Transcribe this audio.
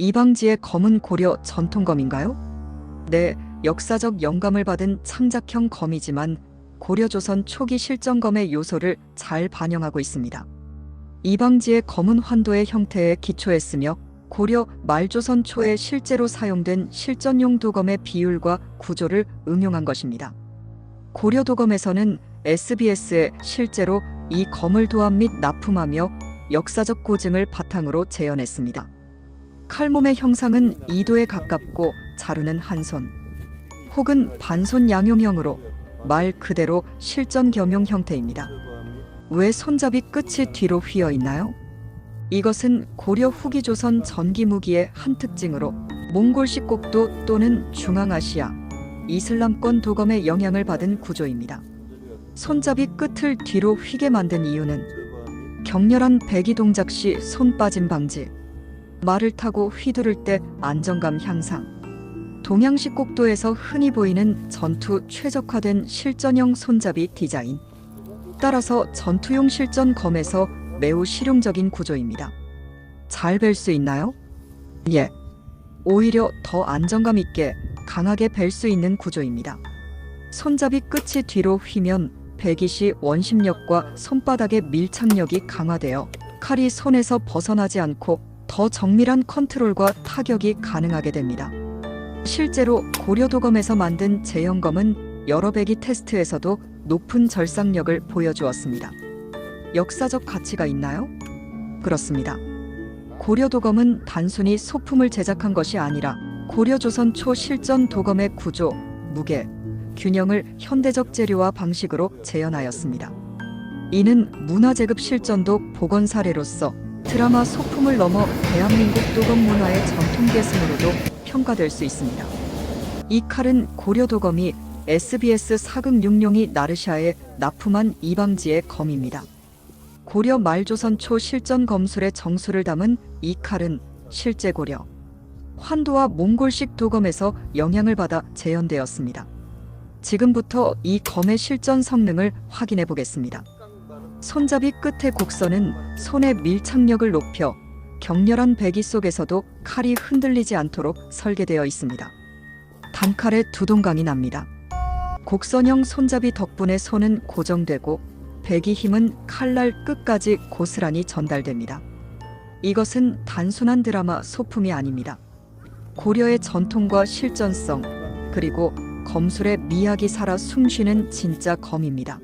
이방지의 검은 고려 전통검인가요? 네, 역사적 영감을 받은 창작형 검이지만 고려조선 초기 실전검의 요소를 잘 반영하고 있습니다. 이방지의 검은 환도의 형태에 기초했으며 고려 말조선 초에 실제로 사용된 실전용 도검의 비율과 구조를 응용한 것입니다. 고려 도검에서는 SBS에 실제로 이 검을 도합 및 납품하며 역사적 고증을 바탕으로 재현했습니다. 칼몸의 형상은 2도에 가깝고 자루는 한 손, 혹은 반손 양용형으로 말 그대로 실전 겸용 형태입니다. 왜 손잡이 끝이 뒤로 휘어 있나요? 이것은 고려 후기 조선 전기 무기의 한 특징으로 몽골식 곡도 또는 중앙아시아, 이슬람권 도검의 영향을 받은 구조입니다. 손잡이 끝을 뒤로 휘게 만든 이유는 격렬한 배기 동작 시 손 빠짐 방지, 말을 타고 휘두를 때 안정감 향상, 동양식 곡도에서 흔히 보이는 전투 최적화된 실전형 손잡이 디자인. 따라서 전투용 실전 검에서 매우 실용적인 구조입니다. 잘 벨 수 있나요? 예. 오히려 더 안정감 있게 강하게 벨 수 있는 구조입니다. 손잡이 끝이 뒤로 휘면 배기 시 원심력과 손바닥의 밀착력이 강화되어 칼이 손에서 벗어나지 않고 더 정밀한 컨트롤과 타격이 가능하게 됩니다. 실제로 고려도검에서 만든 제형검은 여러 배기 테스트에서도 높은 절삭력을 보여주었습니다. 역사적 가치가 있나요? 그렇습니다. 고려도검은 단순히 소품을 제작한 것이 아니라 고려조선 초 실전 도검의 구조, 무게, 균형을 현대적 재료와 방식으로 재현하였습니다. 이는 문화재급 실전도 복원 사례로서 드라마 소품을 넘어 대한민국 도검 문화의 전통 계승으로도 평가될 수 있습니다. 이 칼은 고려 도검이 SBS 사극 육룡이 나르샤에 납품한 이방지의 검입니다. 고려 말조선 초 실전 검술의 정수를 담은 이 칼은 실제 고려 환도와 몽골식 도검에서 영향을 받아 재현되었습니다. 지금부터 이 검의 실전 성능을 확인해 보겠습니다. 손잡이 끝의 곡선은 손의 밀착력을 높여 격렬한 배기 속에서도 칼이 흔들리지 않도록 설계되어 있습니다. 단칼에 두 동강이 납니다. 곡선형 손잡이 덕분에 손은 고정되고 배기 힘은 칼날 끝까지 고스란히 전달됩니다. 이것은 단순한 드라마 소품이 아닙니다. 고려의 전통과 실전성, 그리고 검술의 미학이 살아 숨쉬는 진짜 검입니다.